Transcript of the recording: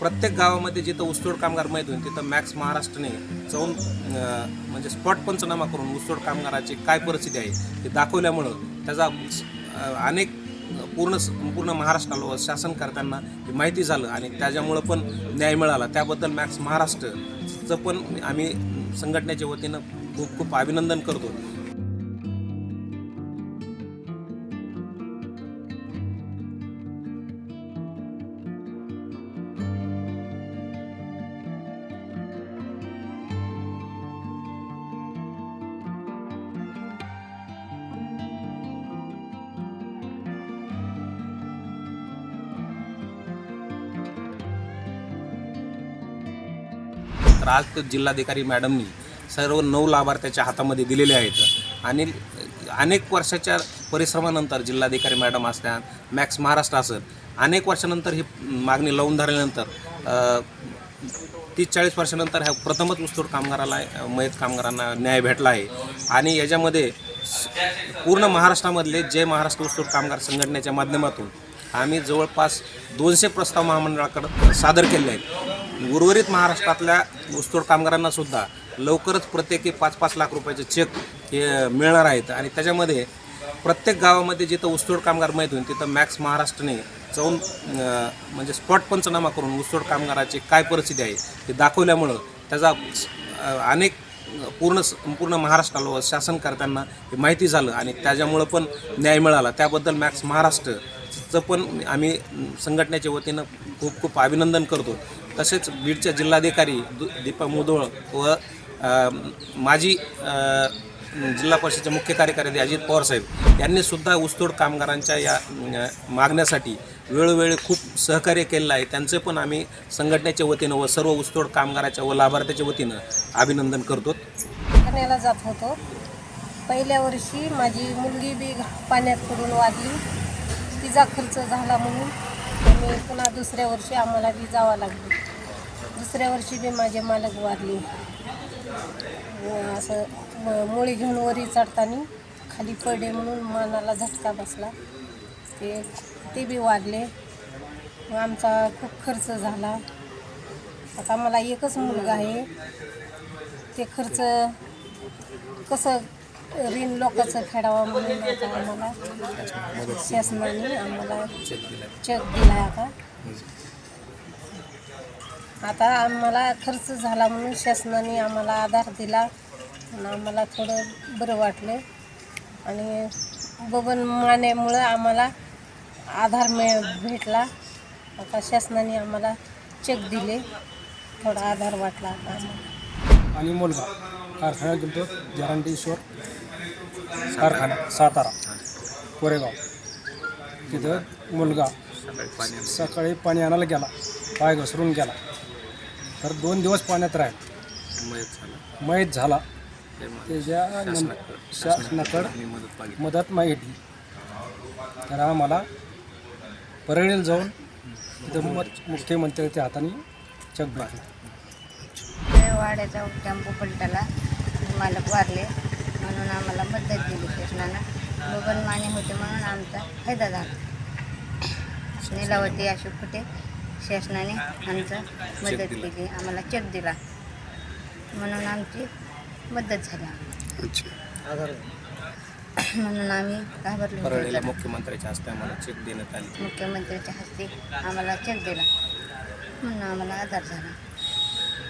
प्रत्येक गावामध्ये जिथं ऊसतोड कामगार माहीत होईल तिथं मॅक्स महाराष्ट्रने जाऊन म्हणजे स्पॉट पंचनामा करून ऊसतोड कामगाराची काय परिस्थिती आहे ते दाखवल्यामुळं त्याचा अनेक पूर्ण पूर्ण महाराष्ट्राला व शासनकर्त्यांना हे माहिती झालं आणि त्याच्यामुळं पण न्याय मिळाला. त्याबद्दल मॅक्स महाराष्ट्रचं पण आम्ही संघटनेच्या वतीनं खूप खूप अभिनंदन करतो. तर आज जिल्हाधिकारी मॅडमनी सर्व नऊ लाभार्थ्याच्या हातामध्ये दिलेले आहेत. आणि अनेक वर्षाच्या परिश्रमानंतर जिल्हाधिकारी मॅडम असल्या मॅक्स महाराष्ट्र असेल अनेक वर्षानंतर ही मागणी लावून धरल्यानंतर तीस चाळीस वर्षानंतर ह्या प्रथमच ऊसतोड कामगाराला मयत कामगारांना न्याय भेटला आहे. आणि याच्यामध्ये पूर्ण महाराष्ट्रामधले जय महाराष्ट्र ऊसतोड कामगार संघटनेच्या माध्यमातून आम्ही जवळपास दोनशे प्रस्ताव महामंडळाकडं सादर केले आहेत. उर्वरित महाराष्ट्रातल्या ऊसतोड कामगारांनासुद्धा लवकरच प्रत्येकी पाच पाच लाख रुपयाचे चेक हे मिळणार आहेत. आणि त्याच्यामध्ये प्रत्येक गावामध्ये जिथं ऊसतोड कामगार माहीत होईल तिथं मॅक्स महाराष्ट्रने जाऊन म्हणजे स्पॉट पंचनामा करून ऊसतोड कामगाराची काय परिस्थिती आहे ते दाखवल्यामुळं त्याचा अनेक पूर्ण पूर्ण महाराष्ट्राला व शासनकर्त्यांना हे माहिती झालं आणि त्याच्यामुळं पण न्याय मिळाला. त्याबद्दल मॅक्स महाराष्ट्रचं पण आम्ही संघटनेच्या वतीनं खूप खूप अभिनंदन करतो. तसेच बीडच्या जिल्हाधिकारी दु- दीपा मुदोळ व माजी जिल्हा परिषदेचे मुख्य कार्यकारी अजित पवार साहेब यांनी सुद्धा ऊसतोड कामगारांच्या या मागण्यासाठी वेळोवेळी खूप सहकार्य केलेलं आहे. त्यांचे पण आम्ही संघटनेच्या वतीनं व सर्व ऊसतोड कामगाराच्या व लाभार्थ्याच्या वतीनं अभिनंदन करतो. पाण्याला जात होतो. पहिल्या वर्षी माझी मुलगी बी पाण्यात पडून वाढली. तिचा खर्च झाला म्हणून. आणि पुन्हा दुसऱ्या वर्षी आम्हाला बी जावं लागलं. दुसऱ्या वर्षी बी माझे मालक वारले. असं मुळी घेऊन वरी चढताना खाली पडले म्हणून मनाला झटका बसला. ते ते बी वाढले मग आमचा खूप खर्च झाला. आता मला एकच मुलगा आहे. ते खर्च कसं ऋण लोकांचं फेडावं म्हणून आता आम्हाला शासनाने आम्हाला चेक दिला आता. आता आम्हाला खर्च झाला म्हणून शासनाने आम्हाला आधार दिला आणि आम्हाला थोडं बरं वाटलं. आणि बबन मानेमुळं आम्हाला आधार मिळ भेटला. आता शासनाने आम्हाला चेक दिले. थोडा आधार वाटला आता आम्हाला. आणि मुलगा कारखान्यात गेलो जरांडेश्वर कारखाना सातारा कोरेगाव. तिथं मुलगा सकाळी पाणी आणायला गेला पाय घसरून गेला. तर दोन दिवस पाण्यात राहील. मयत झाला. त्याच्या नं- शासनाकडं मदत मागितली. तर आम्हाला परळीला जाऊन तिथं मत मुख्यमंत्र्याच्या हाताने चक भेटला. वाड्याचा टेम्पो पलटाला मालक वारले. म्हणून आम्हाला मदत दिली शासनानं. बबन माने होते म्हणून आमचा फायदा झाला. नीलावती अशोक कुठे शासनाने आमचं मदत केली. आम्हाला चेक दिला. म्हणून आमची मदत झाली. म्हणून आम्ही घाबरलो. मुख्यमंत्र्याच्या हस्ते आम्हाला चेक देण्यात आले. मुख्यमंत्र्याच्या हस्ते आम्हाला चेक दिला. म्हणून आम्हाला आधार झाला.